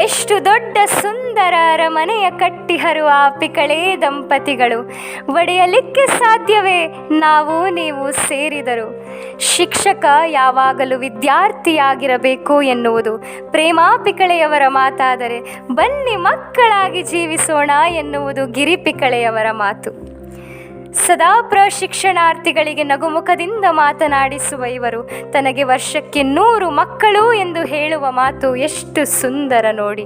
ಎಷ್ಟು ದೊಡ್ಡ ಸುಂದರ ಅರಮನೆಯ ಕಟ್ಟಿಹರು ಆ ಪಿಕಳೇ ದಂಪತಿಗಳು. ಒಡೆಯಲಿಕ್ಕೆ ಸಾಧ್ಯವೇ? ನಾವು ನೀವು ಸೇರಿದರು. ಶಿಕ್ಷಕ ಯಾವಾಗಲೂ ವಿದ್ಯಾರ್ಥಿಯಾಗಿರಬೇಕು ಎನ್ನುವುದು. ಪ್ರೇಮಾಪಿಕಳೆಯವರ ಮಾತಾದರೆ, ಬನ್ನಿ ಮಕ್ಕಳಾಗಿ ಜೀವಿಸೋಣ ಎನ್ನುವುದು ಗಿರಿಪಿಕಳೆಯವರ ಮಾತು. ಸದಾ ಪ್ರಶಿಕ್ಷಣಾರ್ಥಿಗಳಿಗೆ ನಗುಮುಖದಿಂದ ಮಾತನಾಡಿಸುವ ಇವರು. ತನಗೆ ವರ್ಷಕ್ಕೆ ನೂರು ಮಕ್ಕಳು ಎಂದು ಹೇಳುವ ಮಾತು ಎಷ್ಟು ಸುಂದರ ನೋಡಿ.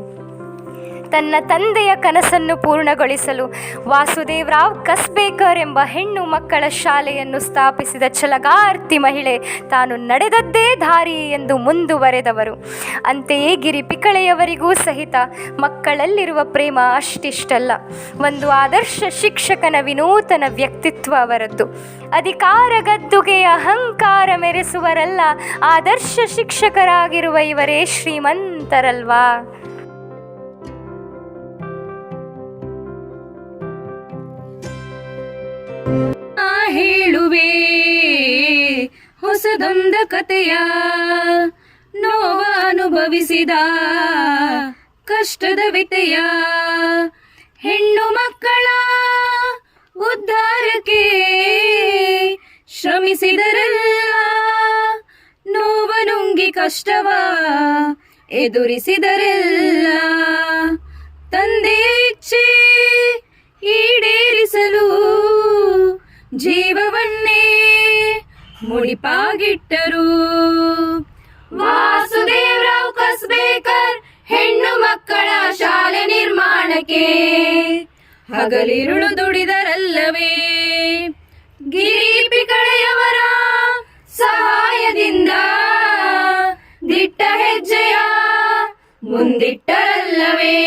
ತನ್ನ ತಂದೆಯ ಕನಸನ್ನು ಪೂರ್ಣಗೊಳಿಸಲು ವಾಸುದೇವರಾವ್ ಕಸ್ಬೇಕರ್ ಎಂಬ ಹೆಣ್ಣು ಮಕ್ಕಳ ಶಾಲೆಯನ್ನು ಸ್ಥಾಪಿಸಿದ ಛಲಗಾರ್ತಿ ಮಹಿಳೆ ತಾನು ನಡೆದದ್ದೇ ದಾರಿ ಎಂದು ಮುಂದುವರೆದವರು. ಅಂತೆಯೇ ಗಿರಿ ಪಿಕಳೆಯವರಿಗೂ ಸಹಿತ ಮಕ್ಕಳಲ್ಲಿರುವ ಪ್ರೇಮ ಅಷ್ಟಿಷ್ಟಲ್ಲ. ಒಂದು ಆದರ್ಶ ಶಿಕ್ಷಕನ ವಿನೂತನ ವ್ಯಕ್ತಿತ್ವ ಅವರದ್ದು. ಅಧಿಕಾರ ಗದ್ದುಗೆ ಅಹಂಕಾರ ಮೆರೆಸುವರಲ್ಲ, ಆದರ್ಶ ಶಿಕ್ಷಕರಾಗಿರುವ ಇವರೇ ಶ್ರೀಮಂತರಲ್ವಾ? ನಾ ಹೇಳುವೆ, ಹೊಸದೊಂದ ಕತೆಯ ನೋವ ಅನುಭವಿಸಿದ ಕಷ್ಟದ ವಿತೆಯ. ಹೆಣ್ಣು ಮಕ್ಕಳ ಉದ್ಧಾರಕ್ಕೆ ಶ್ರಮಿಸಿದರಲ್ಲ ನೋವ ನುಂಗಿ ಕಷ್ಟವ ಎದುರಿಸಿದರೆಲ್ಲ. ತಂದೆಯ ಇಚ್ಛೆ ಈಡೇರಿಸಲು ಜೀವವನ್ನೇ ಮುಡಿಪಾಗಿಟ್ಟರು. ವಾಸುದೇವರಾವ್ ಕಸ್ಬೇಕರ್ ಹೆಣ್ಣು ಮಕ್ಕಳ ಶಾಲೆ ನಿರ್ಮಾಣಕ್ಕೆ ಹಗಲಿರುಳು ದುಡಿದರಲ್ಲವೇ. ಗಿರಿಪಿಕಳೆಯವರ ಸಹಾಯದಿಂದ ದಿಟ್ಟ ಹೆಜ್ಜೆಯ ಮುಂದಿಟ್ಟರಲ್ಲವೇ.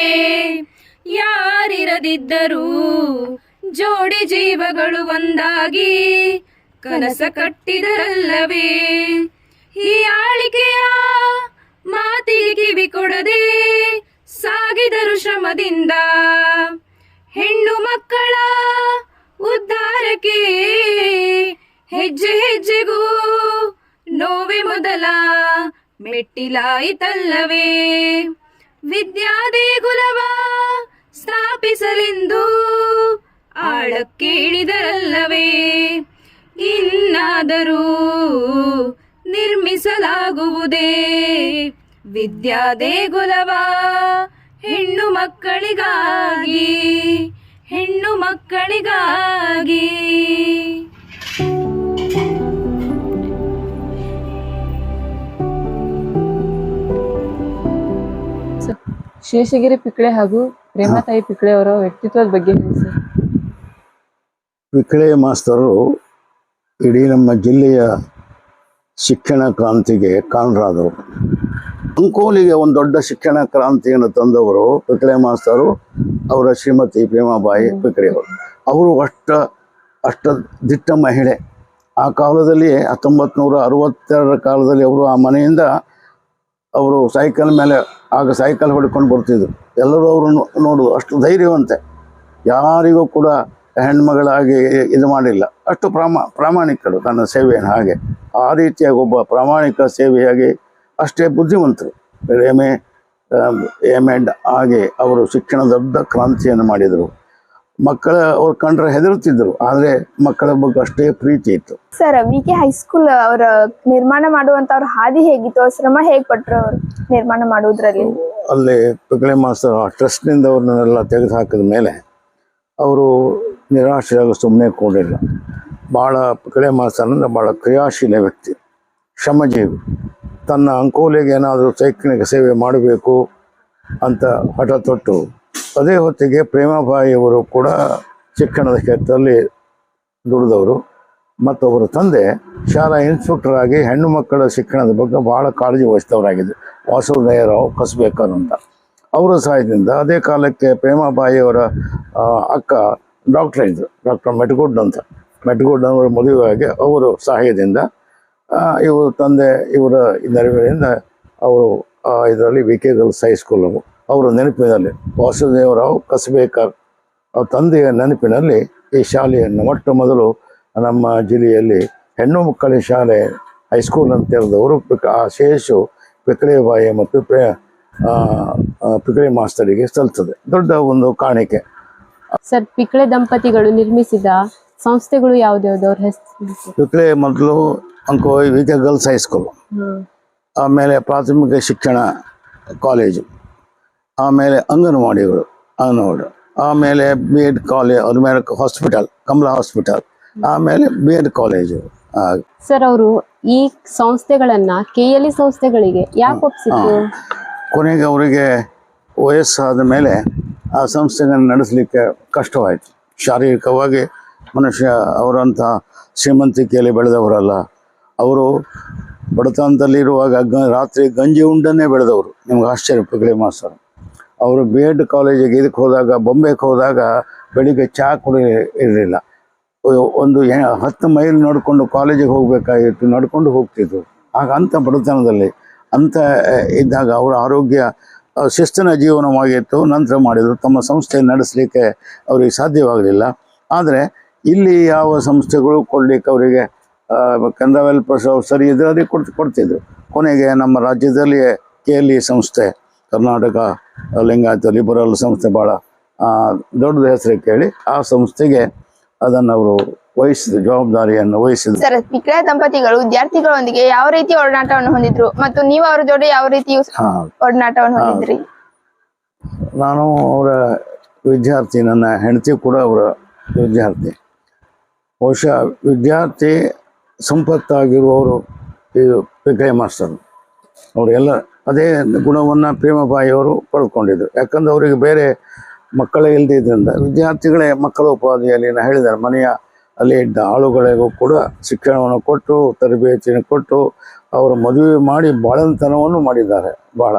ಯಾರಿರದಿದ್ದರೂ ಜೋಡಿ ಜೀವಗಳು ಒಂದಾಗಿ ಕನಸ ಕಟ್ಟಿದರಲ್ಲವೇ. ಈ ಆಳಿಕೆಯ ಮಾತಿಗೆ ಕಿವಿ ಕೊಡದೆ ಸಾಗಿದರು ಶ್ರಮದಿಂದ. ಹೆಣ್ಣು ಮಕ್ಕಳ ಉದ್ಧಾರಕ್ಕೆ ಹೆಜ್ಜೆ ಹೆಜ್ಜೆಗೂ ನೋವೆ ಮೊದಲ ಮೆಟ್ಟಿಲಾಯಿತಲ್ಲವೇ. ವಿದ್ಯಾದೇಗುಲವ ಸ್ಥಾಪಿಸಲೆಂದು ಆಳಕ್ಕೇಳಿದರಲ್ಲವೇ? ಇನ್ನಾದರೂ ನಿರ್ಮಿಸಲಾಗುವುದೇ? ವಿದ್ಯಾದೇಗುಲವ ಹೆಣ್ಣು ಮಕ್ಕಳಿಗಾಗಿ ಹೆಣ್ಣು ಮಕ್ಕಳಿಗಾಗಿ. ಶೇಷಗಿರಿ ಪಿಕ್ಳೆ ಹಾಗೂ ಪ್ರೇಮತಾಯಿ ಪಿಕ್ಳೆ ಅವರ ವ್ಯಕ್ತಿತ್ವದ ಬಗ್ಗೆ ಹೇಳಿ ಸರ್. ವಿಕ್ರಯ ಮಾಸ್ತರು ಇಡೀ ನಮ್ಮ ಜಿಲ್ಲೆಯ ಶಿಕ್ಷಣ ಕ್ರಾಂತಿಗೆ ಕಾರಣರಾದವರು ಅಂಕೋಲಿಗೆ ಒಂದು ದೊಡ್ಡ ಶಿಕ್ಷಣ ಕ್ರಾಂತಿಯನ್ನು ತಂದವರು ಪಿಕ್ಳೆ ಮಾಸ್ತರು ಅವರ ಶ್ರೀಮತಿ ಪ್ರೇಮಾಬಾಯಿ ಪಿಕ್ಳೆಯವರು. ಅವರು ಅಷ್ಟ ಅಷ್ಟ ದಿಟ್ಟ ಮಹಿಳೆ. ಆ ಕಾಲದಲ್ಲಿ ಹತ್ತೊಂಬತ್ತು ನೂರ ಅರವತ್ತೆರಡರ ಕಾಲದಲ್ಲಿ ಅವರು ಆ ಮನೆಯಿಂದ ಅವರು ಸೈಕಲ್ ಮೇಲೆ ಆಗ ಸೈಕಲ್ ಹೊಡ್ಕೊಂಡು ಬರ್ತಿದ್ರು. ಎಲ್ಲರೂ ಅವರು ನೋಡು ಅಷ್ಟು ಧೈರ್ಯವಂತೆ. ಯಾರಿಗೂ ಕೂಡ ಹೆಣ್ಮಗಳಾಗಿ ಇದು ಮಾಡಿಲ್ಲ. ಅಷ್ಟು ಪ್ರಾಮಾ, ಪ್ರಾಮಾಣಿಕರು ತನ್ನ ಸೇವೆಯನ್ನು ಹಾಗೆ. ಆ ರೀತಿಯಾಗಿ ಒಬ್ಬ ಪ್ರಾಮಾಣಿಕ ಸೇವೆಯಾಗಿ ಅಷ್ಟೇ ಬುದ್ಧಿವಂತರು. ಎಂ ಎ ಎಂ ಎಂಡ್ ಹಾಗೆ ಅವರು ಶಿಕ್ಷಣ ದೊಡ್ಡ ಕ್ರಾಂತಿಯನ್ನು ಮಾಡಿದರು. ಮಕ್ಕಳ ಅವ್ರು ಕಂಡ್ರೆ ಹೆದರುತ್ತಿದ್ದರು. ಆದರೆ ಮಕ್ಕಳ ಬಗ್ಗೆ ಅಷ್ಟೇ ಪ್ರೀತಿ ಇತ್ತು. ಸರ್, ವಿ ಕೆ ಹೈಸ್ಕೂಲ್ ಅವರ ನಿರ್ಮಾಣ ಮಾಡುವಂತ ಅವ್ರ ಹಾದಿ ಹೇಗಿತ್ತು? ಅವ್ರ ಶ್ರಮ ಹೇಗೆ ಪಟ್ಟರು ಅವರು ನಿರ್ಮಾಣ ಮಾಡುವುದ್ರಲ್ಲಿ? ಅಲ್ಲಿ ಪಿಗಳೆ ಮಾಸ್ತರ್ ಆ ಟ್ರಸ್ಟ್ನಿಂದ ಅವ್ರನ್ನೆಲ್ಲ ತೆಗೆದು ಹಾಕಿದ ಮೇಲೆ ಅವರು ನಿರಾಶೆಯಾಗ ಸುಮ್ಮನೆ ಕೂಡಿಲ್ಲ. ಭಾಳ ಪಿಕಳೆ ಮಾಸ್ತರ್ ಅಂದರೆ ಭಾಳ ಕ್ರಿಯಾಶೀಲ ವ್ಯಕ್ತಿ, ಶ್ರಮಜೀವಿ. ತನ್ನ ಅಂಕೋಲೆಗೆ ಏನಾದರೂ ಶೈಕ್ಷಣಿಕ ಸೇವೆ ಮಾಡಬೇಕು ಅಂತ ಹಠ ತೊಟ್ಟು ಅದೇ ಹೊತ್ತಿಗೆ ಪ್ರೇಮಾಬಾಯಿಯವರು ಕೂಡ ಶಿಕ್ಷಣದ ಕ್ಷೇತ್ರದಲ್ಲಿ ದುಡಿದವರು. ಮತ್ತು ಅವರ ತಂದೆ ಶಾಲಾ ಇನ್ಸ್ಪೆಕ್ಟರ್ ಆಗಿ ಹೆಣ್ಣು ಮಕ್ಕಳ ಶಿಕ್ಷಣದ ಬಗ್ಗೆ ಭಾಳ ಕಾಳಜಿ ವಹಿಸಿದವರಾಗಿದ್ದರು ವಾಸುದೇವರಾವ್ ಕಸ್ಬೇಕರ್ ಅಂತ ಅವರ ಸಹಾಯದಿಂದ ಅದೇ ಕಾಲಕ್ಕೆ ಪ್ರೇಮಾಬಾಯಿಯವರ ಅಕ್ಕ ಡಾಕ್ಟರ್ ಇದ್ದರು ಡಾಕ್ಟರ್ ಮೆಟ್ಗುಡ್ ಅಂತ. ಮೆಟ್ಗುಡ್ ಅವರ ಮದುವೆಯಾಗಿ ಅವರು ಸಹಾಯದಿಂದ ಇವರು ತಂದೆ, ಇವರ ನೆರವಿನಿಂದ ಅವರು ಇದರಲ್ಲಿ ವಿ ಕೆ ಗರ್ಲ್ಸ್ ಹೈಸ್ಕೂಲ್ ಅವರ ನೆನಪಿನಲ್ಲಿ ವಾಸುದೇವರಾವ್ ಕಸ್ಬೇಕರ್ ಅವ್ರ ತಂದೆಯ ನೆನಪಿನಲ್ಲಿ ಈ ಶಾಲೆಯನ್ನು ಮೊಟ್ಟ ಮೊದಲು ನಮ್ಮ ಜಿಲ್ಲೆಯಲ್ಲಿ ಹೆಣ್ಣು ಮಕ್ಕಳ ಶಾಲೆ ಹೈಸ್ಕೂಲ್ ಅಂತ ತೆರೆದವರು ಆ ಶೇಷು ಪಿಕಳೆಬಾಯಿ ಮತ್ತು ಪ್ರೇ ಆ, ಆ, ಪಿಕಳಿ ಮಾಸ್ತರಿಗೆ ಸಲ್ತದೆ ದೊಡ್ಡ ಒಂದು ಕಾಣಿಕೆ. ಸರ್ ಪಿಕ್ಳೆ ದಂಪತಿಗಳು ನಿರ್ಮಿಸಿದ ಸಂಸ್ಥೆಗಳು ಯಾವ್ದ್ಯಾವ್ದವ್ರ ಪಿಕಳೆ ಪಿಕಳಿ ಮೊದಲು ಅಂಕೋ ಈಗ ಗರ್ಲ್ಸ್ ಹೈಸ್ಕೂಲ್ ಆಮೇಲೆ ಪ್ರಾಥಮಿಕ ಶಿಕ್ಷಣ ಕಾಲೇಜು. ಆಮೇಲೆ ಅಂಗನವಾಡಿಗಳು ಅಂಗನವಾಡಿ. ಆಮೇಲೆ ಬಿ ಎಡ್ ಕಾಲೇಜ್ ಅದ್ರ ಮೇಲೆ ಹಾಸ್ಪಿಟಲ್ ಕಮಲಾ ಹಾಸ್ಪಿಟಲ್ ಆಮೇಲೆ ಬಿ ಎಡ್ ಕಾಲೇಜು. ಸರ್ ಅವರು ಈ ಸಂಸ್ಥೆಗಳನ್ನ ಕೆ ಎಲ್ ಇ ಸಂಸ್ಥೆಗಳಿಗೆ ಯಾಕೆ ಒಪ್ಸಿದ್ರು ಕೊನೆಗೆ ಅವರಿಗೆ ವಯಸ್ಸಾದ ಮೇಲೆ ಆ ಸಂಸ್ಥೆಗಳನ್ನು ನಡೆಸಲಿಕ್ಕೆ ಕಷ್ಟವಾಯಿತು. ಶಾರೀರಿಕವಾಗಿ ಮನುಷ್ಯ ಅವರಂಥ ಶ್ರೀಮಂತಿಕೆಯಲ್ಲಿ ಬೆಳೆದವರಲ್ಲ. ಅವರು ಬಡತನದಲ್ಲಿರುವಾಗ ಗ ರಾತ್ರಿ ಗಂಜಿ ಉಂಡನ್ನೇ ಬೆಳೆದವರು. ನಿಮ್ಗೆ ಆಶ್ಚರ್ಯ ಪಿಗಳಿ ಮಾಸ್ತರು ಅವರು ಬಿ ಎಡ್ ಕಾಲೇಜಿಗೆ ಇದಕ್ಕೆ ಹೋದಾಗ ಬೊಂಬೆಗೆ ಹೋದಾಗ ಬೆಳಿಗ್ಗೆ ಚಹಾ ಕುಡಿ ಇರಲಿಲ್ಲ. ಒಂದು ಹತ್ತು ಮೈಲ್ ನೋಡಿಕೊಂಡು ಕಾಲೇಜಿಗೆ ಹೋಗಬೇಕಾಗಿತ್ತು, ನಡ್ಕೊಂಡು ಹೋಗ್ತಿದ್ರು. ಆಗ ಅಂಥ ಬಡತನದಲ್ಲಿ, ಅಂತ ಇದ್ದಾಗ ಅವರ ಆರೋಗ್ಯ ಶಿಸ್ತಿನ ಜೀವನವಾಗಿತ್ತು. ನಂತರ ಮಾಡಿದರು. ತಮ್ಮ ಸಂಸ್ಥೆ ನಡೆಸಲಿಕ್ಕೆ ಅವರಿಗೆ ಸಾಧ್ಯವಾಗಲಿಲ್ಲ. ಆದರೆ, ಇಲ್ಲಿ ಯಾವ ಸಂಸ್ಥೆಗಳು ಕೊಡಲಿಕ್ಕೆ ಅವರಿಗೆ ಕಂದಾವೆಲ್ ವೆಲ್ಫೇರ್ ಸರಿ ಇದ್ರೆ ಅದಕ್ಕೆ ಕೊಡ್ತು, ಕೊಡ್ತಿದ್ರು. ಕೊನೆಗೆ ನಮ್ಮ ರಾಜ್ಯದಲ್ಲಿ ಕೆ ಎಲ್ ಇ ಸಂಸ್ಥೆ, ಕರ್ನಾಟಕ ಲಿಂಗಾಯತ ಲಿಬರಲ್ ಸಂಸ್ಥೆ ಭಾಳ ದೊಡ್ಡದ ಹೆಸರು ಕೇಳಿ, ಆ ಸಂಸ್ಥೆಗೆ ಅದನ್ನು ಅವರು ವಹಿಸಿದ ಜವಾಬ್ದಾರಿಯನ್ನು ವಹಿಸಿದ್ರು. ಸರ್ ವಿಕ್ರಯ ದಂಪತಿಗಳು ವಿದ್ಯಾರ್ಥಿಗಳೊಂದಿಗೆ ಯಾವ ರೀತಿ ಒಡನಾಟವನ್ನು ಹೊಂದಿದ್ರು ಮತ್ತು ನೀವು ಅವರ ಜೋಡಿ ಯಾವ ರೀತಿ ಒಡನಾಟವನ್ನು ಹೊಂದಿದ್ರಿ? ನಾನು ಅವರ ವಿದ್ಯಾರ್ಥಿ ನನ್ನ ಹೆಂಡತಿ ಕೂಡ ಅವರ ವಿದ್ಯಾರ್ಥಿ. ಬಹುಶಃ ವಿದ್ಯಾರ್ಥಿ ಸಂಪತ್ತಾಗಿರುವವರು ಇದು ವಿಕ್ರಯ ಮಾಸ್ತರ್ ಅವರೆಲ್ಲ ಅದೇ ಗುಣವನ್ನು ಪ್ರೇಮಬಾಯಿಯವರು ಪಡೆದುಕೊಂಡಿದ್ದರು ಯಾಕಂದ್ರೆ ಅವರಿಗೆ ಬೇರೆ ಮಕ್ಕಳೇ ಇಲ್ಲದಿದ್ದರಿಂದ ವಿದ್ಯಾರ್ಥಿಗಳೇ ಮಕ್ಕಳ ಉಪಾಧಿಯಲ್ಲಿ ಹೇಳಿದ್ದಾರೆ. ಮನೆಯ ಅಲ್ಲಿ ಇದ್ದ ಆಳುಗಳಿಗೂ ಕೂಡ ಶಿಕ್ಷಣವನ್ನು ಕೊಟ್ಟು, ತರಬೇತಿಯನ್ನು ಕೊಟ್ಟು, ಅವರ ಮದುವೆ ಮಾಡಿ ಬಾಳಂತನವನ್ನು ಮಾಡಿದ್ದಾರೆ. ಭಾಳ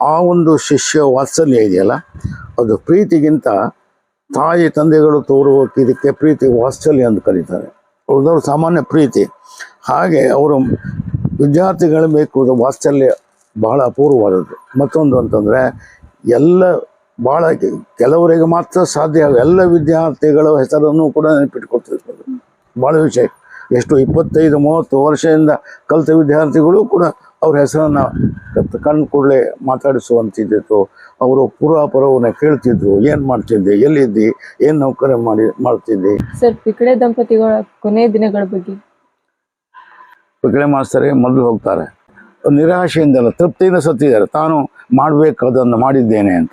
ಆ ಒಂದು ಶಿಷ್ಯ ವಾತ್ಸಲ್ಯ ಇದೆಯಲ್ಲ, ಅದು ಪ್ರೀತಿಗಿಂತ ತಾಯಿ ತಂದೆಗಳು ತೋರುವ ಇದಕ್ಕೆ ಪ್ರೀತಿ ವಾತ್ಸಲ್ಯ ಅಂತ ಕರೀತಾರೆ. ಉಳಿದವರು ಸಾಮಾನ್ಯ ಪ್ರೀತಿ. ಹಾಗೆ ಅವರು ವಿದ್ಯಾರ್ಥಿಗಳು ಬೇಕು ವಾತ್ಸಲ್ಯ ಬಹಳ ಅಪೂರ್ವವಾದದ್ದು. ಮತ್ತೊಂದು ಅಂತಂದರೆ ಎಲ್ಲ ಭಾಳ ಕೆಲವರಿಗೆ ಮಾತ್ರ ಸಾಧ್ಯ ಆಗ- ಎಲ್ಲ ವಿದ್ಯಾರ್ಥಿಗಳ ಹೆಸರನ್ನು ಕೂಡ ನೆನಪಿಟ್ಕೊಳ್ತಿರ್ತಾರೆ ಭಾಳ ವಿಷಯ. ಎಷ್ಟು ಇಪ್ಪತ್ತೈದು ಮೂವತ್ತು ವರ್ಷದಿಂದ ಕಲಿತ ವಿದ್ಯಾರ್ಥಿಗಳು ಕೂಡ ಅವ್ರ ಹೆಸರನ್ನು ಕಣ್ಣು ಕೂಡಲೇ ಮಾತಾಡಿಸುವಂತಿದ್ದಿತ್ತು ಅವರು ಪೂರ್ವಾಪರವನ್ನು ಕೇಳ್ತಿದ್ರು. ಏನು ಮಾಡ್ತಿದ್ದೆ? ಎಲ್ಲಿದ್ದಿ? ಏನು ನೌಕರಿ ಮಾಡಿ ಮಾಡ್ತಿದ್ದೆ? ಸರ್ ಪಿಕಡೆ ದಂಪತಿಗಳ ಕೊನೆಯ ದಿನಗಳ ಬಗ್ಗೆ. ಪಿಕಡೆ ಮಾಸ್ತರೇ ಮೊದಲು ಹೋಗ್ತಾರೆ. ನಿರಾಶೆಯಿಂದಲ್ಲ ತೃಪ್ತಿಯಿಂದ ಸತ್ತಿದ್ದಾರೆ. ತಾನು ಮಾಡಬೇಕಾದನ್ನು ಮಾಡಿದ್ದೇನೆ ಅಂತ.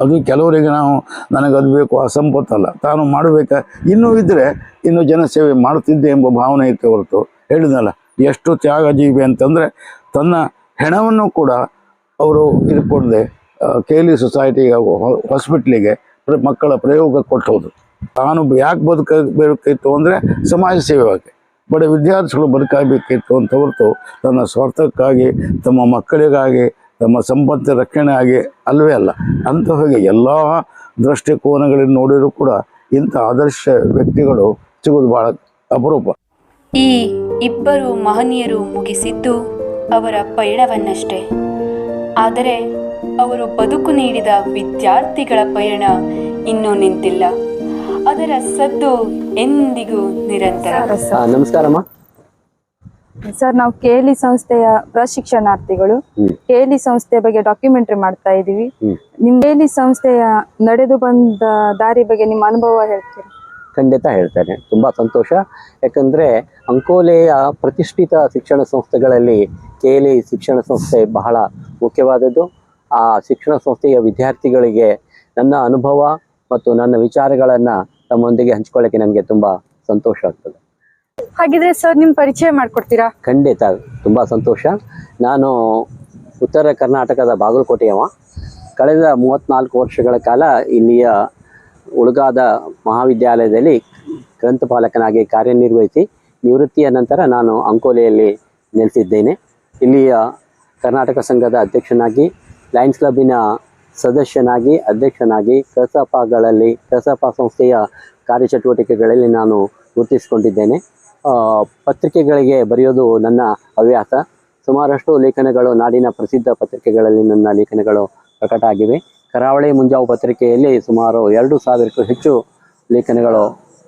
ಅದು ಕೆಲವರಿಗೆ ನಾವು ನನಗೆ ಅದು ಬೇಕು ಅಸಂಪತ್ತಲ್ಲ ಸಂಪತ್ತಲ್ಲ. ತಾನು ಮಾಡಬೇಕಾ? ಇನ್ನೂ ಇದ್ದರೆ ಇನ್ನೂ ಜನಸೇವೆ ಮಾಡ್ತಿದ್ದೆ ಎಂಬ ಭಾವನೆ ಇತ್ತು ಹೊರತು. ಹೇಳಿದ್ನಲ್ಲ, ಎಷ್ಟು ತ್ಯಾಗ ಜೀವಿ ಅಂತಂದರೆ ತನ್ನ ಹೆಣವನ್ನು ಕೂಡ ಅವರು ಇದು ಕೊಡದೆ ಕೇಲಿ ಸೊಸೈಟಿಗೆ ಹಾಸ್ಪಿಟ್ಲಿಗೆ ಮಕ್ಕಳ ಪ್ರಯೋಗ ಕೊಟ್ಟೋದು ತಾನು ಯಾಕೆ ಬದುಕಬೇಕಿತ್ತು ಅಂದರೆ ಸಮಾಜ ಸೇವೆಗೆ ಬಡ ವಿದ್ಯಾರ್ಥಿಗಳು ಬದುಕಾಗಬೇಕಿತ್ತು ಅಂತ ಹೊರತು ತನ್ನ ಸ್ವಾರ್ಥಕ್ಕಾಗಿ, ತಮ್ಮ ಮಕ್ಕಳಿಗಾಗಿ ತಮ್ಮ ಸಂಪತ್ತು ರಕ್ಷಣೆ ಆಗಿ ಅಲ್ಲವೇ ಅಲ್ಲ ಅಂತ ಹೋಗಿ ಎಲ್ಲ ದೃಷ್ಟಿಕೋನಗಳನ್ನು ನೋಡಿದರೂ ಕೂಡ ಇಂಥ ಆದರ್ಶ ವ್ಯಕ್ತಿಗಳು ಸಿಗೋದು ಬಹಳ ಅಪರೂಪ. ಈ ಇಬ್ಬರು ಮಹನೀಯರು ಮುಗಿಸಿದ್ದು ಅವರ ಪಯಣವನ್ನಷ್ಟೇ. ಆದರೆ ಅವರು ಬದುಕು ನೀಡಿದ ವಿದ್ಯಾರ್ಥಿಗಳ ಪಯಣ ಇನ್ನೂ ನಿಂತಿಲ್ಲ. ಅದರ ಸದ್ದು ಎಂದಿಗೂ ನಿರಂತರ. ನಮಸ್ಕಾರಮ್ಮ. ಸರ್ ನಾವು ಕೇಲಿ ಸಂಸ್ಥೆಯ ಪ್ರಶಿಕ್ಷಣಾರ್ಥಿಗಳು. ಕೇಲಿ ಸಂಸ್ಥೆಯ ಬಗ್ಗೆ ಡಾಕ್ಯುಮೆಂಟರಿ ಮಾಡ್ತಾ ಇದೀವಿ. ನಿಮ್ ಕೇಲಿ ಸಂಸ್ಥೆಯ ನಡೆದು ಬಂದ ದಾರಿ ಬಗ್ಗೆ ನಿಮ್ಮ ಅನುಭವ ಹೇಳ್ತೀರಿ? ಖಂಡಿತ ಹೇಳ್ತೇನೆ. ತುಂಬಾ ಸಂತೋಷ. ಯಾಕಂದ್ರೆ ಅಂಕೋಲೆಯ ಪ್ರತಿಷ್ಠಿತ ಶಿಕ್ಷಣ ಸಂಸ್ಥೆಗಳಲ್ಲಿ ಕೇಲಿ ಶಿಕ್ಷಣ ಸಂಸ್ಥೆ ಬಹಳ ಮುಖ್ಯವಾದದ್ದು. ಆ ಶಿಕ್ಷಣ ಸಂಸ್ಥೆಯ ವಿದ್ಯಾರ್ಥಿಗಳಿಗೆ ನನ್ನ ಅನುಭವ ಮತ್ತು ನನ್ನ ವಿಚಾರಗಳನ್ನು ತಮ್ಮೊಂದಿಗೆ ಹಂಚ್ಕೊಳ್ಳೋಕ್ಕೆ ನನಗೆ ತುಂಬ ಸಂತೋಷ ಆಗ್ತದೆ. ಹಾಗಿದ್ರೆ ಸರ್, ನಿಮ್ ಪರಿಚಯ ಮಾಡ್ಕೊಡ್ತೀರಾ? ಖಂಡಿತ. ತುಂಬ ಸಂತೋಷ. ನಾನು ಉತ್ತರ ಕರ್ನಾಟಕದ ಬಾಗಲಕೋಟೆಯವ. ಕಳೆದ ಮೂವತ್ತ್ನಾಲ್ಕು ವರ್ಷಗಳ ಕಾಲ ಇಲ್ಲಿಯ ಉಳುಗಾದ ಮಹಾವಿದ್ಯಾಲಯದಲ್ಲಿ ಗ್ರಂಥಪಾಲಕನಾಗಿ ಕಾರ್ಯನಿರ್ವಹಿಸಿ ನಿವೃತ್ತಿಯ ನಂತರ ನಾನು ಅಂಕೋಲೆಯಲ್ಲಿ ನೆಲೆಸಿದ್ದೇನೆ. ಇಲ್ಲಿಯ ಕರ್ನಾಟಕ ಸಂಘದ ಅಧ್ಯಕ್ಷನಾಗಿ, ಲಯನ್ಸ್ ಕ್ಲಬ್ಬಿನ ಸದಸ್ಯನಾಗಿ, ಅಧ್ಯಕ್ಷನಾಗಿ ಕಸಪಗಳಲ್ಲಿ, ಕಸಪ ಸಂಸ್ಥೆಯ ಕಾರ್ಯಚಟುವಟಿಕೆಗಳಲ್ಲಿ ನಾನು ಗುರುತಿಸಿಕೊಂಡಿದ್ದೇನೆ. ಪತ್ರಿಕೆಗಳಿಗೆ ಬರೆಯೋದು ನನ್ನ ಹವ್ಯಾಸ. ಸುಮಾರಷ್ಟು ಲೇಖನಗಳು ನಾಡಿನ ಪ್ರಸಿದ್ಧ ಪತ್ರಿಕೆಗಳಲ್ಲಿ ನನ್ನ ಲೇಖನಗಳು ಪ್ರಕಟ ಆಗಿವೆ. ಕರಾವಳಿ ಮುಂಜಾವು ಪತ್ರಿಕೆಯಲ್ಲಿ ಸುಮಾರು ಎರಡು ಸಾವಿರಕ್ಕೂ ಹೆಚ್ಚು ಲೇಖನಗಳು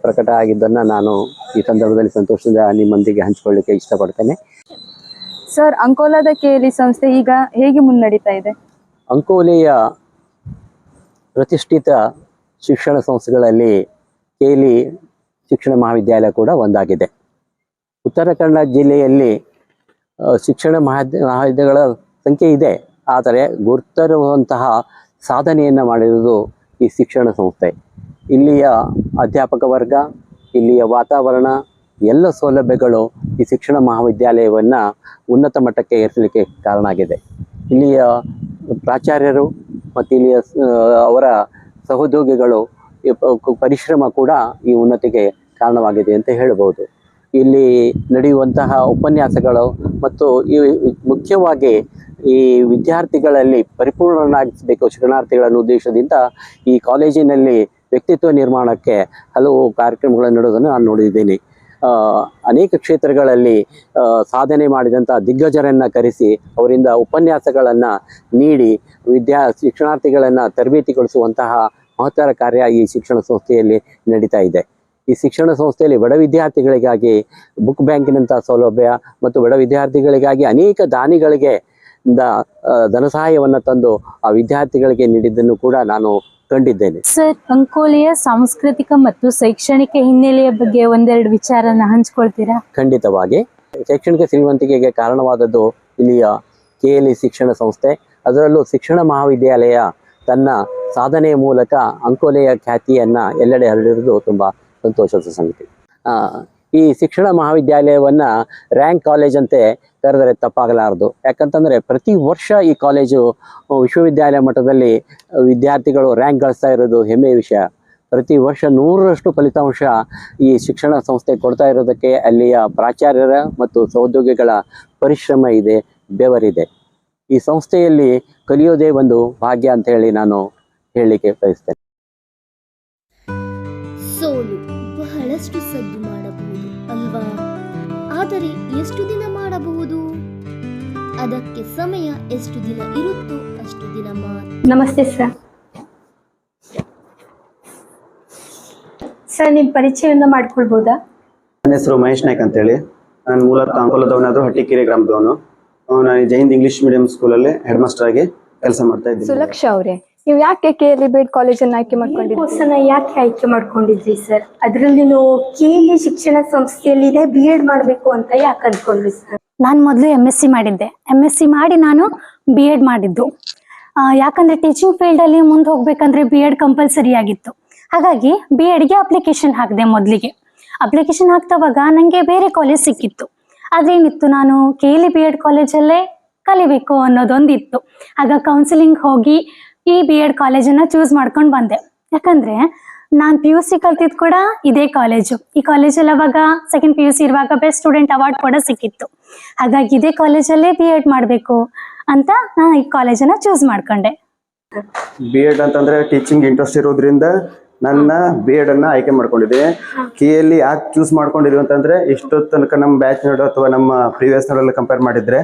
ಪ್ರಕಟ ಆಗಿದ್ದನ್ನು ನಾನು ಈ ಸಂದರ್ಭದಲ್ಲಿ ಸಂತೋಷದಿಂದ ನಿಮ್ಮೊಂದಿಗೆ ಹಂಚಿಕೊಳ್ಳಿಕ್ಕೆ ಇಷ್ಟಪಡ್ತೇನೆ. ಸರ್ ಅಂಕೋಲಾದ ಕೇಳಿ ಸಂಸ್ಥೆ ಈಗ ಹೇಗೆ ಮುನ್ನಡೀತಾ ಇದೆ? ಅಂಕೋಲೆಯ ಪ್ರತಿಷ್ಠಿತ ಶಿಕ್ಷಣ ಸಂಸ್ಥೆಗಳಲ್ಲಿ ಕೇಲಿ ಶಿಕ್ಷಣ ಮಹಾವಿದ್ಯಾಲಯ ಕೂಡ ಒಂದಾಗಿದೆ. ಉತ್ತರ ಕನ್ನಡ ಜಿಲ್ಲೆಯಲ್ಲಿ ಶಿಕ್ಷಣ ಮಹಾದ್ ಮಹಾವಿದ್ಯಾಲಯಗಳ ಸಂಖ್ಯೆ ಇದೆ. ಆದರೆ ಗುರುತರುವಂತಹ ಸಾಧನೆಯನ್ನು ಮಾಡಿರುವುದು ಈ ಶಿಕ್ಷಣ ಸಂಸ್ಥೆ. ಇಲ್ಲಿಯ ಅಧ್ಯಾಪಕ ವರ್ಗ, ಇಲ್ಲಿಯ ವಾತಾವರಣ, ಎಲ್ಲ ಸೌಲಭ್ಯಗಳು ಈ ಶಿಕ್ಷಣ ಮಹಾವಿದ್ಯಾಲಯವನ್ನು ಉನ್ನತ ಮಟ್ಟಕ್ಕೆ ಏರಿಸಲಿಕ್ಕೆ ಕಾರಣ ಆಗಿದೆ. ಇಲ್ಲಿಯ ಪ್ರಾಚಾರ್ಯರು ಮತ್ತು ಇಲ್ಲಿಯ ಅವರ ಸಹೋದ್ಯೋಗಿಗಳು ಪರಿಶ್ರಮ ಕೂಡ ಈ ಉನ್ನತಿಗೆ ಕಾರಣವಾಗಿದೆ ಅಂತ ಹೇಳ್ಬೋದು ಇಲ್ಲಿ ನಡೆಯುವಂತಹ ಉಪನ್ಯಾಸಗಳು ಮತ್ತು ಈ ಮುಖ್ಯವಾಗಿ ಈ ವಿದ್ಯಾರ್ಥಿಗಳಲ್ಲಿ ಪರಿಪೂರ್ಣನಾಗಿಸಬೇಕು ಶಿಕ್ಷಣಾರ್ಥಿಗಳನ್ನು ಉದ್ದೇಶದಿಂದ ಈ ಕಾಲೇಜಿನಲ್ಲಿ ವ್ಯಕ್ತಿತ್ವ ನಿರ್ಮಾಣಕ್ಕೆ ಹಲವು ಕಾರ್ಯಕ್ರಮಗಳನ್ನು ನಡೆಯೋದನ್ನು ನಾನು ನೋಡಿದ್ದೀನಿ. ಅನೇಕ ಕ್ಷೇತ್ರಗಳಲ್ಲಿ ಸಾಧನೆ ಮಾಡಿದಂಥ ದಿಗ್ಗಜರನ್ನು ಕರೆಸಿ ಅವರಿಂದ ಉಪನ್ಯಾಸಗಳನ್ನು ನೀಡಿ ವಿದ್ಯಾ ಶಿಕ್ಷಣಾರ್ಥಿಗಳನ್ನು ತರಬೇತಿಗೊಳಿಸುವಂತಹ ಮಹತ್ತರ ಕಾರ್ಯ ಈ ಶಿಕ್ಷಣ ಸಂಸ್ಥೆಯಲ್ಲಿ ನಡೀತಾ ಇದೆ. ಈ ಶಿಕ್ಷಣ ಸಂಸ್ಥೆಯಲ್ಲಿ ಬಡ ವಿದ್ಯಾರ್ಥಿಗಳಿಗಾಗಿ ಬುಕ್ ಬ್ಯಾಂಕಿನಂತಹ ಸೌಲಭ್ಯ ಮತ್ತು ಬಡ ವಿದ್ಯಾರ್ಥಿಗಳಿಗಾಗಿ ಅನೇಕ ದಾನಿಗಳಿಗೆ ಧನ ಸಹಾಯವನ್ನು ತಂದು ಆ ವಿದ್ಯಾರ್ಥಿಗಳಿಗೆ ನೀಡಿದ್ದನ್ನು ಕೂಡ ನಾನು ಕಂಡಿದ್ದೇನೆ. ಸರ್ ಅಂಕೋಲೆಯ ಸಾಂಸ್ಕೃತಿಕ ಮತ್ತು ಶೈಕ್ಷಣಿಕ ಹಿನ್ನೆಲೆಯ ಬಗ್ಗೆ ಒಂದೆರಡು ವಿಚಾರನ ಹಂಚ್ಕೊಳ್ತೀರಾ? ಖಂಡಿತವಾಗಿ. ಶೈಕ್ಷಣಿಕ ಶ್ರೀಮಂತಿಕೆಗೆ ಕಾರಣವಾದದ್ದು ಇಲ್ಲಿಯ ಕೆ ಎಲ್ ಇ ಶಿಕ್ಷಣ ಸಂಸ್ಥೆ. ಅದರಲ್ಲೂ ಶಿಕ್ಷಣ ಮಹಾವಿದ್ಯಾಲಯ ತನ್ನ ಸಾಧನೆಯ ಮೂಲಕ ಅಂಕೋಲೆಯ ಖ್ಯಾತಿಯನ್ನ ಎಲ್ಲೆಡೆ ಹರಡಿರುವುದು ತುಂಬ ಸಂತೋಷದ ಸಂಗತಿ. ಈ ಶಿಕ್ಷಣ ಮಹಾವಿದ್ಯಾಲಯವನ್ನು ರ್ಯಾಂಕ್ ಕಾಲೇಜ್ ಅಂತೆ ಕರೆದರೆ ತಪ್ಪಾಗಲಾರದು. ಯಾಕಂತಂದರೆ ಪ್ರತಿ ವರ್ಷ ಈ ಕಾಲೇಜು, ವಿಶ್ವವಿದ್ಯಾಲಯ ಮಟ್ಟದಲ್ಲಿ ವಿದ್ಯಾರ್ಥಿಗಳು ರ್ಯಾಂಕ್ ಗಳಿಸ್ತಾ ಇರೋದು ಹೆಮ್ಮೆಯ ವಿಷಯ. ಪ್ರತಿ ವರ್ಷ ನೂರರಷ್ಟು ಫಲಿತಾಂಶ ಈ ಶಿಕ್ಷಣ ಸಂಸ್ಥೆ ಕೊಡ್ತಾ ಇರೋದಕ್ಕೆ ಅಲ್ಲಿಯ ಪ್ರಾಚಾರ್ಯರ ಮತ್ತು ಸಹೋದ್ಯೋಗಿಗಳ ಪರಿಶ್ರಮ ಇದೆ, ಬೆವರಿದೆ. ಈ ಸಂಸ್ಥೆಯಲ್ಲಿ ಕಲಿಯೋದೇ ಒಂದು ಭಾಗ್ಯ ಅಂತ ಹೇಳಿ ನಾನು ಹೇಳಲಿಕ್ಕೆ ಬಯಸ್ತೇನೆ. ಸದ್ದು ಮಾಡಬಹುದು ಅಲ್ವಾ? ಆದರೆ ಎಷ್ಟು ದಿನ ಮಾಡಬಹುದು? ಅದಕ್ಕೆ ಸಮಯ ಎಷ್ಟು ದಿನ ಇರುತ್ತೋ ಅಷ್ಟು ದಿನ ಮಾತ್ರ. ನಮಸ್ತೆ ಸರ್. ಸರ್ ನಿಮ್ಮ ಪರಿಚಯವನ್ನು ಮಾಡ್ಕೊಳ್ಬೋದಾ? ನನ್ನ ಹೆಸರು ಮಹೇಶ್ ನಾಯ್ಕ್ ಅಂತೇಳಿ. ನಾನು ಮೂಲತಃ ಅಂಕೋಲದವನಾದ್ರು ಹಟ್ಟಿಕೆರೆ ಗ್ರಾಮದವನು. ನಾನು ಜೈನ್ ಇಂಗ್ಲಿಷ್ ಮೀಡಿಯಂ ಸ್ಕೂಲಲ್ಲಿ ಹೆಡ್ ಮಾಸ್ಟರ್ ಆಗಿ ಕೆಲಸ ಮಾಡ್ತಾ ಇದ್ದೀನಿ. ಸುಲಕ್ಷ ಅವರೇ ನೀವು ಯಾಕೆ ಕೆ ಎಲ್ ಬೇಡ್ ಕಾಲೇಜನ್ನು ಆಯ್ಕೆ ಮಾಡ್ಕೊಂಡಿದ್ದೀರಿ? ಕೋರ್ಸನ್ನ ಯಾಕೆ ಆಯ್ಕೆ ಮಾಡ್ಕೊಂಡಿದ್ರಿ ಸರ್ ಅದರಲ್ಲಿ ನೀವು ಎಲ್ ಶಿಕ್ಷಣ ಸಂಸ್ಥೆಯಲ್ಲಿದೆ ಬಿ ಎಡ್ ಮಾಡಬೇಕು ಅಂತ ಯಾಕೆ ಅಂದ್ಕೊಂಡ್ರಿ ಸರ್ ನಾನು ಮೊದಲು ಎಂ ಎಸ್ ಸಿ ಮಾಡಿದ್ದೆ. ಎಂ ಎಸ್ ಸಿ ಮಾಡಿ ನಾನು ಬಿ ಎಡ್ ಮಾಡಿದ್ದು. ಆ, ಯಾಕಂದ್ರೆ ಟೀಚಿಂಗ್ ಫೀಲ್ಡಲ್ಲಿ ಮುಂದೆ ಹೋಗ್ಬೇಕಂದ್ರೆ ಬಿ ಎಡ್ ಕಂಪಲ್ಸರಿ ಆಗಿತ್ತು. ಹಾಗಾಗಿ ಬಿ ಎಡ್ಗೆ ಅಪ್ಲಿಕೇಶನ್ ಹಾಕಿದೆ ಮೊದಲಿಗೆ. ಅಪ್ಲಿಕೇಶನ್ ಹಾಕ್ತವಾಗ ನಂಗೆ ಬೇರೆ ಕಾಲೇಜ್ ಸಿಕ್ಕಿತ್ತು. ಅದೇನಿತ್ತು ನಾನು ಕೆ ಎಲ್ ಬಿ ಎಡ್ ಕಾಲೇಜಲ್ಲೇ ಕಲಿಬೇಕು ಅನ್ನೋದೊಂದಿತ್ತು. ಆಗ ಕೌನ್ಸಿಲಿಂಗ್ ಹೋಗಿ ಈ ಬಿ ಎಡ್ ಕಾಲೇಜನ್ನ ಚೂಸ್ ಮಾಡ್ಕೊಂಡು ಬಂದೆ. ಯಾಕಂದ್ರೆ ನಾನು ಪಿ ಯು ಸಿ ಕಲ್ತಿದ್ ಕೂಡ ಇದೇ ಕಾಲೇಜು ಈ ಕಾಲೇಜಲ್ಲಿ ಅವಾಗ ಸೆಕೆಂಡ್ ಪಿ ಯು ಸಿ ಇರುವಾಗ ಬೆಸ್ಟ್ ಸ್ಟೂಡೆಂಟ್ ಅವಾರ್ಡ್ ಕೂಡ ಸಿಕ್ಕಿತ್ತು. ಹಾಗಾಗಿ ಇದೇ ಕಾಲೇಜಲ್ಲೇ ಬಿ ಎಡ್ ಮಾಡಬೇಕು ಅಂತ ನಾನು ಈ ಕಾಲೇಜನ್ನ ಚೂಸ್ ಮಾಡ್ಕೊಂಡೆ. ಬಿ ಎಡ್ ಅಂತಂದ್ರೆ ಟೀಚಿಂಗ್ ಇಂಟ್ರೆಸ್ಟ್ ಇರೋದ್ರಿಂದ ನನ್ನ ಬಿ ಎಡ್ ಅನ್ನ ಆಯ್ಕೆ ಮಾಡ್ಕೊಂಡಿದ್ದೆ. ಕೆ ಎಲ್ಲಿ ಯಾಕೆ ಚೂಸ್ ಮಾಡ್ಕೊಂಡಿದ್ವಿ ಅಂತಂದ್ರೆ ಇಷ್ಟು ತನಕ ನಮ್ಮ ಬ್ಯಾಚ್ ನೋಡು ಅಥವಾ ನಮ್ಮ ಪ್ರೀವಿಯಸ್ ನೋಡೋ ಕಂಪೇರ್ ಮಾಡಿದ್ರೆ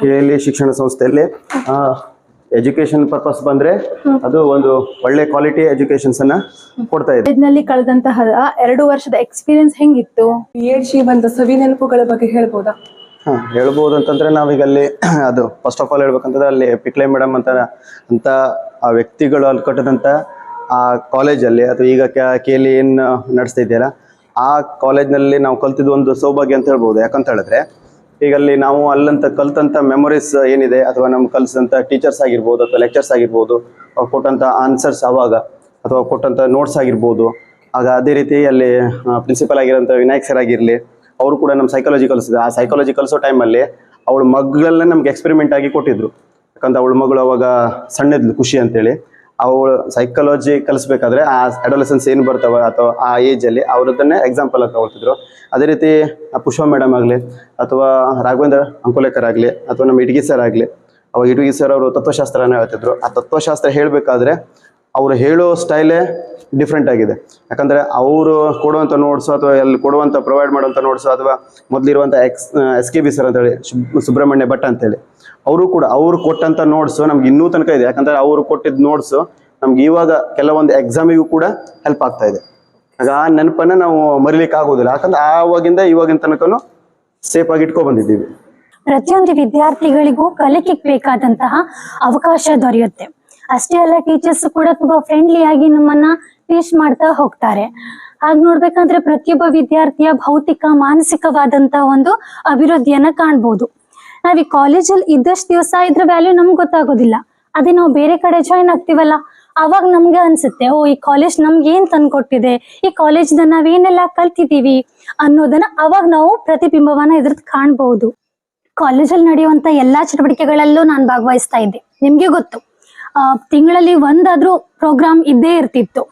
ಕೆ ಎಲ್ಲಿ ಶಿಕ್ಷಣ ಸಂಸ್ಥೆಯಲ್ಲಿ ಎಜುಕೇಶನ್ ಪರ್ಪಸ್ ಬಂದ್ರೆ ಅದು ಒಂದು ಒಳ್ಳೆ ಕ್ವಾಲಿಟಿ ಎಜುಕೇಶನ್ಸ್ ಅನ್ನ ಕೊಡ್ತಾ ಇದೆ. ನಲ್ಲಿ ಕಳೆದಂತಹ ಎರಡು ವರ್ಷದ ಎಕ್ಸ್ಪೀರಿಯನ್ಸ್ ಹೆಂಗಿತ್ತು? ಬಿ ಎಡ್ ಜೀವನದ ಸವಿ ನೆನಪುಗಳ ಬಗ್ಗೆ ಹೇಳ್ಬೋದಾ? ಹಾ ಹೇಳ್ಬೋದು ಅಂತಂದ್ರೆ ನಾವೀಗ ಅಲ್ಲಿ ಅದು ಫಸ್ಟ್ ಆಫ್ ಆಲ್ ಹೇಳ್ಬೇಕಂತಂದ್ರೆ ಅಲ್ಲಿ ಪಿಕ್ಲೆ ಮೇಡಮ್ ಅಂತ ಅಂತ ಆ ವ್ಯಕ್ತಿಗಳು ಅಲ್ಲಿ ಕಟ್ಟದಂತ ಆ ಕಾಲೇಜಲ್ಲಿ ಅಥವಾ ಈಗ ಕೇಳಿ ಏನು ನಡೆಸ್ತಾ ಇದೆಯಲ್ಲ ಆ ಕಾಲೇಜ್ನಲ್ಲಿ ನಾವು ಕಲ್ತಿದ್ದು ಒಂದು ಸೌಭಾಗ್ಯ ಅಂತ ಹೇಳ್ಬೋದು. ಯಾಕಂತ ಹೇಳಿದ್ರೆ ಈಗ ಅಲ್ಲಿ ನಾವು ಅಲ್ಲಂತ ಕಲ್ತಂಥ ಮೆಮೊರೀಸ್ ಏನಿದೆ ಅಥವಾ ನಮ್ಗೆ ಕಲಿಸಿದಂಥ ಟೀಚರ್ಸ್ ಆಗಿರ್ಬೋದು ಅಥವಾ ಲೆಕ್ಚರ್ಸ್ ಆಗಿರ್ಬೋದು, ಅವ್ರು ಕೊಟ್ಟಂಥ ಆನ್ಸರ್ಸ್ ಅವಾಗ ಅಥವಾ ಕೊಟ್ಟಂಥ ನೋಟ್ಸ್ ಆಗಿರ್ಬೋದು. ಆಗ ಅದೇ ರೀತಿ ಅಲ್ಲಿ ಪ್ರಿನ್ಸಿಪಲ್ ಆಗಿರೋಂಥ ವಿನಾಯಕ್ ಸರ್ ಆಗಿರಲಿ, ಅವರು ಕೂಡ ನಮ್ಮ ಸೈಕಾಲಜಿ ಕಲಿಸಿದ್ರು. ಆ ಸೈಕಾಲಜಿ ಕಲಿಸೋ ಟೈಮಲ್ಲಿ ಅವಳ ಮಗಳನ್ನ ನಮ್ಗೆ ಎಕ್ಸ್ಪೆರಿಮೆಂಟ್ ಆಗಿ ಕೊಟ್ಟಿದ್ರು. ಯಾಕಂದ್ರೆ ಅವಳ ಮಗಳು ಅವಾಗ ಸಣ್ಣದ್ಲು ಖುಷಿ ಅಂತೇಳಿ. ಅವಳು ಸೈಕಾಲಜಿ ಕಲಿಸ್ಬೇಕಾದ್ರೆ ಆ ಅಡೋಲೆಸನ್ಸ್ ಏನು ಬರ್ತಾವ ಅಥವಾ ಆ ಏಜಲ್ಲಿ ಅವ್ರದ್ದನ್ನೇ ಎಕ್ಸಾಂಪಲ್ ಆಗಿ ತಗೊಳ್ತಿದ್ರು ಅದೇ ರೀತಿ ಪುಷ್ಪ ಮೇಡಮ್ ಆಗಲಿ ಅಥವಾ ರಾಘವೇಂದ್ರ ಅಂಕೋಲೇಕರ್ ಆಗಲಿ ಅಥವಾ ನಮ್ಮ ಇಟಗಿ ಸರ್ ಆಗಲಿ, ಅವಾಗ ಇಟಗಿ ಸರ್ ಅವರು ತತ್ವಶಾಸ್ತ್ರನ ಹೇಳ್ತಿದ್ರು. ಆ ತತ್ವಶಾಸ್ತ್ರ ಹೇಳಬೇಕಾದ್ರೆ ಅವರು ಹೇಳೋ ಸ್ಟೈಲೇ ಡಿಫ್ರೆಂಟ್ ಆಗಿದೆ. ಯಾಕಂದರೆ ಅವರು ಕೊಡುವಂಥ ನೋಟ್ಸು ಅಥವಾ ಎಲ್ಲಿ ಕೊಡುವಂಥ ಪ್ರೊವೈಡ್ ಮಾಡುವಂಥ ನೋಟ್ಸು ಅಥವಾ ಮೊದಲಿರುವಂಥ ex S K B sir ಅಂತೇಳಿ ಹೇಳಿ ಸುಬ್ರಹ್ಮಣ್ಯ ಭಟ್ ಅಂತೇಳಿ. ಅವರು ಕೂಡ ಅವರು ಕೊಟ್ಟಂತ ನೋಟ್ಸ್ ನಮ್ಗೆ ಇನ್ನೂ ತನಕ ಇದೆ. ಯಾಕಂದ್ರೆ ಅವರು ಕೊಟ್ಟಿದ್ದ ನೋಟ್ಸ್ ನಮ್ಗೆ ಇವಾಗ ಕೆಲವೊಂದು ಎಕ್ಸಾಮಿಗೂ ಕೂಡ ಹೆಲ್ಪ್ ಆಗ್ತಾ ಇದೆ. ಆಗ ಆ ನೆನಪನ್ನ ನಾವು ಮರಿಲಿಕ್ಕೆ ಆಗೋದಿಲ್ಲ. ಯಾಕಂದ್ರೆ ಆವಾಗಿಂದ ಇವಾಗಿನ ತನಕನೂ ಸೇಫ್ ಆಗಿ ಇಟ್ಕೊ ಬಂದಿದ್ದೀವಿ. ಪ್ರತಿಯೊಂದು ವಿದ್ಯಾರ್ಥಿಗಳಿಗೂ ಕಲಿಕೆಗೆ ಬೇಕಾದಂತಹ ಅವಕಾಶ ದೊರೆಯುತ್ತೆ. ಅಷ್ಟೇ ಅಲ್ಲ ಟೀಚರ್ಸ್ ಕೂಡ ತುಂಬಾ ಫ್ರೆಂಡ್ಲಿ ಆಗಿ ನಮ್ಮನ್ನ ಟೀಚ್ ಮಾಡ್ತಾ ಹೋಗ್ತಾರೆ. ಹಾಗ ನೋಡ್ಬೇಕಂದ್ರೆ ಪ್ರತಿಯೊಬ್ಬ ವಿದ್ಯಾರ್ಥಿಯ ಭೌತಿಕ, ಮಾನಸಿಕವಾದಂತಹ ಒಂದು ಅಭಿವೃದ್ಧಿಯನ್ನ ಕಾಣ್ಬೋದು. ನಾವ್ ಈ ಕಾಲೇಜಲ್ಲಿ ಇದ್ದಷ್ಟು ದಿವಸ ಇದ್ರ ವ್ಯಾಲ್ಯೂ ನಮ್ಗೆ ಗೊತ್ತಾಗೋದಿಲ್ಲ. ಅದೇ ನಾವು ಬೇರೆ ಕಡೆ ಜಾಯಿನ್ ಆಗ್ತಿವಲ್ಲ ಅವಾಗ ನಮ್ಗೆ ಅನ್ಸುತ್ತೆ ಓ ಈ ಕಾಲೇಜ್ ನಮ್ಗೆ ಏನ್ ತಂದ್ಕೊಟ್ಟಿದೆ? ಈ ಕಾಲೇಜ್ನ ನಾವೇನೆಲ್ಲ ಕಲ್ತಿದೀವಿ ಅನ್ನೋದನ್ನ ಅವಾಗ ನಾವು ಪ್ರತಿಬಿಂಬವನ್ನ ಇದ್ರದ್ದು ಕಾಣ್ಬಹುದು ಕಾಲೇಜಲ್ಲಿ ನಡೆಯುವಂತ ಎಲ್ಲಾ ಚಟುವಟಿಕೆಗಳಲ್ಲೂ ನಾನು ಭಾಗವಹಿಸ್ತಾ ಇದ್ದೆ. ನಿಮ್ಗೆ ಗೊತ್ತು. ಆ, ತಿಂಗಳಲ್ಲಿ ಒಂದಾದ್ರೂ ಪ್ರೋಗ್ರಾಮ್ ಇದ್ದೇ ಇರ್ತಿತ್ತು.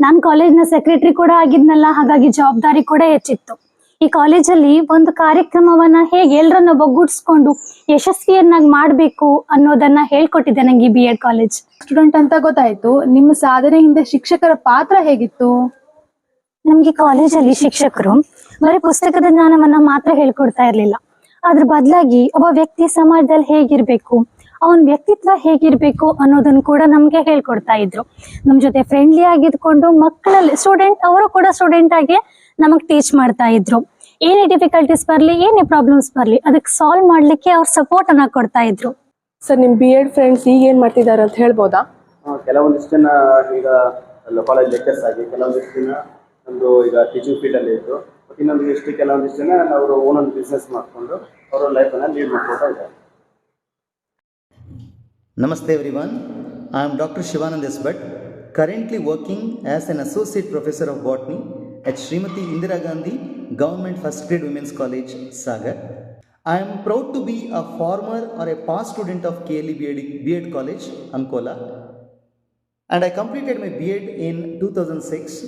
ನಾನು ಕಾಲೇಜ್ನ ಸೆಕ್ರೆಟರಿ ಕೂಡ ಆಗಿದ್ನಲ್ಲ ಹಾಗಾಗಿ ಜವಾಬ್ದಾರಿ ಕೂಡ ಹೆಚ್ಚಿತ್ತು. ಈ ಕಾಲೇಜಲ್ಲಿ ಒಂದು ಕಾರ್ಯಕ್ರಮವನ್ನ ಹೇಗೆ ಎಲ್ಲರನ್ನ ಒಗ್ಗೂಡಿಸ್ಕೊಂಡು ಯಶಸ್ವಿಯನ್ನಾಗಿ ಮಾಡಬೇಕು ಅನ್ನೋದನ್ನ ಹೇಳ್ಕೊಟ್ಟಿದ್ದೆ ನಂಗೆ ಬಿ ಎಡ್ ಕಾಲೇಜ್ ಸ್ಟೂಡೆಂಟ್ ಅಂತ ಗೊತ್ತಾಯ್ತು. ನಿಮ್ಮ ಸಾಧನೆ ಹಿಂದೆ ಶಿಕ್ಷಕರ ಪಾತ್ರ ಹೇಗಿತ್ತು? ನಮ್ಗೆ ಕಾಲೇಜಲ್ಲಿ ಶಿಕ್ಷಕರು ಬರೀ ಪುಸ್ತಕದ ಜ್ಞಾನವನ್ನ ಮಾತ್ರ ಹೇಳ್ಕೊಡ್ತಾ ಇರ್ಲಿಲ್ಲ. ಅದ್ರ ಬದಲಾಗಿ ಒಬ್ಬ ವ್ಯಕ್ತಿ ಸಮಾಜದಲ್ಲಿ ಹೇಗಿರ್ಬೇಕು ಅವನ ವ್ಯಕ್ತಿತ್ವ ಹೇಗಿರ್ಬೇಕು ಅನ್ನೋದನ್ನ ಕೂಡ ನಮ್ಗೆ ಹೇಳ್ಕೊಡ್ತಾ ಇದ್ರು. ನಮ್ ಜೊತೆ ಫ್ರೆಂಡ್ಲಿ ಆಗಿದ್ಕೊಂಡು ಮಕ್ಕಳಲ್ಲಿ ಸ್ಟೂಡೆಂಟ್ ಅವರು ಕೂಡ ಸ್ಟೂಡೆಂಟ್ ಆಗಿ ನಮಗ್ ಟೀಚ್ ಮಾಡ್ತಾ ಇದ್ರು. ಏನೇ ಡಿಫಿಕಲ್ಟೀಸ್ ಬರ್ಲಿ ಏನೇ ಪ್ರಾಬ್ಲಮ್ಸ್ ಬರ್ಲಿ ಅದಕ್ಕೆ ಸಾಲ್ವ್ ಮಾಡ್ಲಿಕ್ಕೆ ಅವ್ರ ಸಪೋರ್ಟ್ ಅನ್ನ ಕೊಡ್ತಾ ಇದ್ರು. ಸರ್ ನಿಮ್ ಬಿ ಎಡ್ ಫ್ರೆಂಡ್ಸ್ ಈಗ ಏನ್ ಮಾಡ್ತಿದ್ದಾರೆ ಅಂತ ಹೇಳ್ಬೋದಾ? ಕೆಲವೊಂದಿಷ್ಟು ಜನ ಈಗ ಕಾಲೇಜ್ ಲೆಕ್ಚರ್ಸ್ ಆಗಿ ಕೆಲವೊಂದಿಷ್ಟು ಜನ ಒಂದು ಈಗ ಟೀಚಿಂಗ್ ಫೀಲ್ಡಲ್ಲಿ ಇದ್ದು ಇನ್ನೊಂದು ಇಷ್ಟು ಕೆಲವೊಂದಿಷ್ಟು ಜನ ಅವರು ಓನೊಂದು ಬಿಸ್ನೆಸ್ ಮಾಡಿಕೊಂಡು ಅವರ ಲೈಫನ್ನು ಲೀಡ್ ಮಾಡ್ಕೊಳ್ತಾ ಇದ್ದಾರೆ. Namaste everyone. I am Dr. Shivanand S. Currently working as an Associate Professor of Botany at Srimati Indira Gandhi Government First Grade Women's College, Sagar. I am proud to be a former or a past student of KLE BEd College, Ankola, and I completed my BEd in 2006.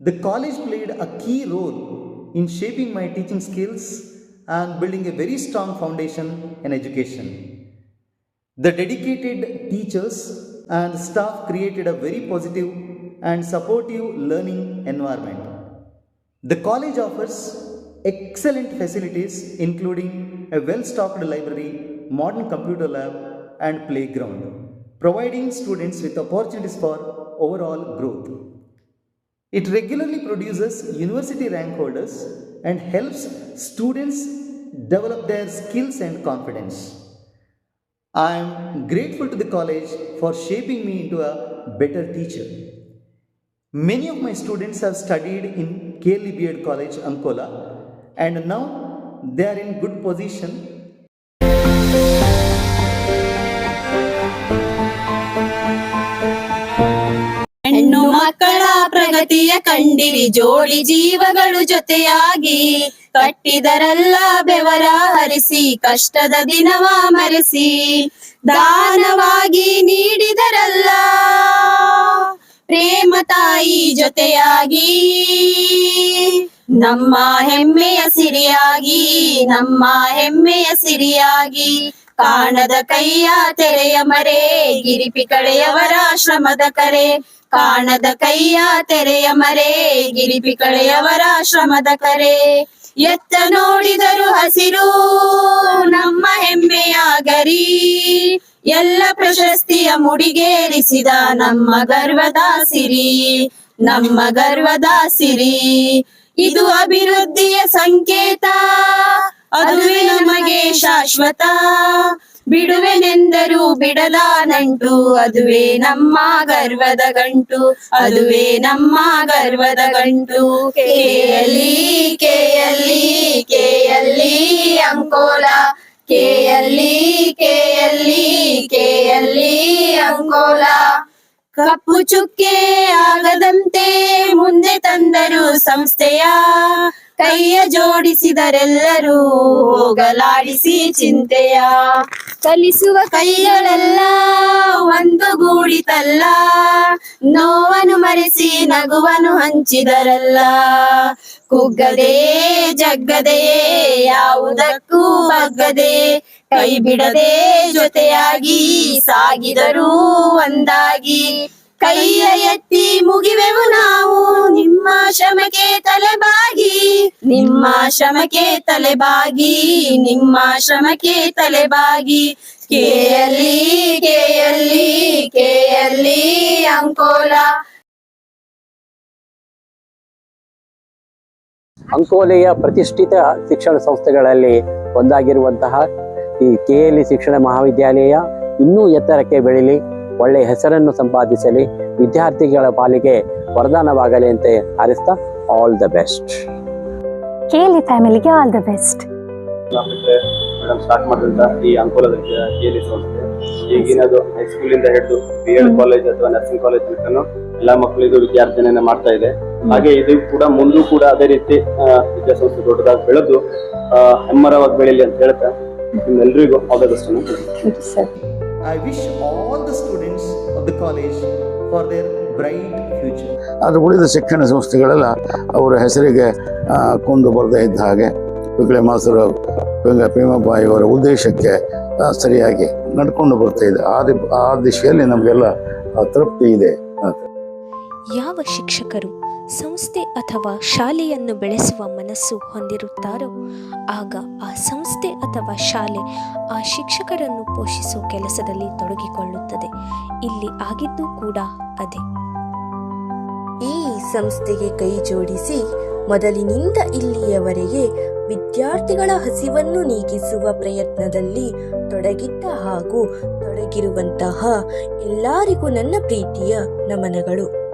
The college played a key role in shaping my teaching skills and building a very strong foundation in education. The dedicated teachers and staff created a very positive and supportive learning environment. The college offers excellent facilities including a well stocked library, modern computer lab, and playground, providing students with opportunities for overall growth. It regularly produces university rank holders and helps students develop their skills and confidence. I am grateful to the college for shaping me into a better teacher. Many of my students have studied in KLE College, Ankola, and now they are in good position ಮಕ್ಕಳ ಪ್ರಗತಿಯ ಕಂಡಿರಿ ಜೋಡಿ ಜೀವಗಳು ಜೊತೆಯಾಗಿ. ಕಟ್ಟಿದರಲ್ಲ ಬೆವರ ಹರಿಸಿ, ಕಷ್ಟದ ದಿನವ ಮರೆಸಿ. ದಾನವಾಗಿ ನೀಡಿದರಲ್ಲ ಪ್ರೇಮ ತಾಯಿ ಜೊತೆಯಾಗಿ. ನಮ್ಮ ಹೆಮ್ಮೆಯ ಸಿರಿಯಾಗಿ, ನಮ್ಮ ಹೆಮ್ಮೆಯ ಸಿರಿಯಾಗಿ. ಕಾಣದ ಕೈಯ ತೆರೆಯ ಮರೆ, ಗಿರಿಪಿ ಕಡೆಯವರ ಶ್ರಮದ ಕರೆ. ಕಾಣದ ಕೈಯ ತೆರೆಯ ಮರೆ, ಗಿರಿಪಿ ಕಳೆಯವರ ಶ್ರಮದ ಕರೆ. ಎತ್ತ ನೋಡಿದರು ಹಸಿರು, ನಮ್ಮ ಹೆಮ್ಮೆಯ ಗರಿ ಎಲ್ಲ ಪ್ರಶಸ್ತಿಯ ಮುಡಿಗೇರಿಸಿದ ನಮ್ಮ ಗರ್ವದ ಸಿರಿ, ನಮ್ಮ ಗರ್ವದ ಸಿರಿ. ಇದು ಅಭಿವೃದ್ಧಿಯ ಸಂಕೇತ, ಅದುವೇ ನಮಗೆ ಶಾಶ್ವತ. ಬಿಡುವೆನೆಂದರು ಬಿಡದ ನಂಟು ಅದುವೇ ನಮ್ಮ ಗರ್ವದ ಗಂಟು, ಅದುವೇ ನಮ್ಮ ಗರ್ವದ ಗಂಟು. ಕೇಯಲಿ ಕೇಯಲಿ ಕೇಯಲ್ಲಿ ಅಂಕೋಲ ಕೇಯಲ್ಲಿ ಕೇಯಲ್ಲಿ ಕೇಯಲ್ಲಿ ಅಂಕೋಲ. ಕಪ್ಪು ಚುಕ್ಕೆ ಆಗದಂತೆ ಮುಂದೆ ತಂದರು ಸಂಸ್ಥೆಯ ಕೈಯ ಜೋಡಿಸಿದರೆಲ್ಲರೂ ಹೋಗಲಾಡಿಸಿ ಚಿಂತೆಯ. ಕಲಿಸುವ ಕೈಗಳೆಲ್ಲ ಒಂದು ಗೂಡಿತಲ್ಲ ನೋವನ್ನು ಮರೆಸಿ ನಗುವನು ಹಂಚಿದರಲ್ಲ. ಕುಗ್ಗದೆ ಜಗ್ಗದೆ ಯಾವುದಕ್ಕೂ ಬಗ್ಗದೆ ಕೈ ಬಿಡದೆ ಜೊತೆಯಾಗಿ ಸಾಗಿದರೂ ಒಂದಾಗಿ. ಕೈಯ ಎತ್ತಿ ಮುಗಿವೆವು ನಾವು. ನಿಮ್ಮ ಶ್ರಮಕ್ಕೆ ತಲೆಬಾಗಿ. ನಿಮ್ಮ ಶ್ರಮಕ್ಕೆ ತಲೆಬಾಗಿ. ನಿಮ್ಮ ಶ್ರಮಕ್ಕೆ ತಲೆಬಾಗಿ. ಕೇಯಲ್ಲಿ ಕೇಯಲ್ಲಿ ಕೇಯಲ್ಲಿ ಅಂಕೋಲ. ಅಂಕೋಲೆಯ ಪ್ರತಿಷ್ಠಿತ ಶಿಕ್ಷಣ ಸಂಸ್ಥೆಗಳಲ್ಲಿ ಒಂದಾಗಿರುವಂತಹ ಈ ಕೆ ಎಲ್ ಶಿಕ್ಷಣ ಮಹಾವಿದ್ಯಾಲಯ ಇನ್ನೂ ಎತ್ತರಕ್ಕೆ ಬೆಳೀಲಿ. ಒಳ್ಳೆಯ ಹೆಸರನ್ನು ಸಂಪಾದಿಸಲಿ ವಿದ್ಯಾರ್ಥಿಗಳ ಪಾಲಿಗೆ ವರದಾನವಾಗಲಿ ಅಂತ ಹಾರಿಸ್ತಾ ಆಲ್ ದ ಬೆಸ್ಟ್ ಕೇಳಿ ಫ್ಯಾಮಿಲಿಗೆ all the best madam start ಮಾಡಿದಂತ ಈ ಅನುಕೂಲದ ಕೇಲಿ ಸಂಸ್ಥೆ ಈಗಿನದು ಹೈಸ್ಕೂಲಿಂದ ಹಿಡಿದು ಬಿ ಎಡ್ ಕಾಲೇಜ್ ಅಥವಾ ನರ್ಸಿಂಗ್ ಕಾಲೇಜ್ ತನಕನು ಎಲ್ಲಾ ಮಕ್ಕಳಿಗೂ ವಿದ್ಯಾರ್ಜನೆಯನ್ನ ಮಾಡ್ತಾ ಇದೆ. ಹಾಗೆ ಇದು ಕೂಡ ಮುಂದೂ ಕೂಡ ಅದೇ ರೀತಿ ವಿದ್ಯಾಸಂಸ್ಥೆ ದೊಡ್ಡದಾಗಿ ಬೆಳೆದು ಹೆಮ್ಮರವಾಗಿ ಬೆಳೀಲಿ ಅಂತ ಹೇಳ್ತಾ ನಿಮ್ಮೆಲ್ಲರಿಗೂ ಆಲ್ ದ ಬೆಸ್ಟ್ ಅನ್ನು I wish all the students of the college for their bright future ಆದರೆ ಉಳಿದ ಶಿಕ್ಷಣ ಸಂಸ್ಥೆಗಳೆಲ್ಲ ಅವರ ಹೆಸರಿಗೆ ಕೊಂಡು ಕುಂದು ಬರದೇ ಇದ್ದ ಹಾಗೆ ಪಿಗಳೆ ಮಾಸರು ಭೀಮಪ್ಪಾಯಿ ಅವರ ಉದ್ದೇಶಕ್ಕೆ ಸರಿಯಾಗಿ ನಡ್ಕೊಂಡು ಬರ್ತಾ ಇದೆ. ಆ ದಿ- ಆ ದಿಶೆಯಲ್ಲಿ ನಮಗೆಲ್ಲ ಆ, ತೃಪ್ತಿ ಇದೆ ಯಾವ ಶಿಕ್ಷಕರು ಸಂಸ್ಥೆ ಅಥವಾ ಶಾಲೆಯನ್ನು ಬೆಳೆಸುವ ಮನಸ್ಸು ಹೊಂದಿರುತ್ತಾರೋ, ಆಗ ಆ ಸಂಸ್ಥೆ ಅಥವಾ ಶಾಲೆ ಆ ಶಿಕ್ಷಕರನ್ನು ಪೋಷಿಸುವ ಕೆಲಸದಲ್ಲಿ ತೊಡಗಿಕೊಳ್ಳುತ್ತದೆ. ಇಲ್ಲಿ ಆಗಿದ್ದು ಕೂಡ ಅದೇ. ಈ ಸಂಸ್ಥೆಗೆ ಕೈ ಜೋಡಿಸಿ ಮೊದಲಿನಿಂದ ಇಲ್ಲಿಯವರೆಗೆ ವಿದ್ಯಾರ್ಥಿಗಳ ಹಸಿವನ್ನು ನೀಗಿಸುವ ಪ್ರಯತ್ನದಲ್ಲಿ ತೊಡಗಿದ್ದ ಹಾಗೂ ತೊಡಗಿರುವಂತಹ ಎಲ್ಲರಿಗೂ ನನ್ನ ಪ್ರೀತಿಯ ನಮನಗಳು.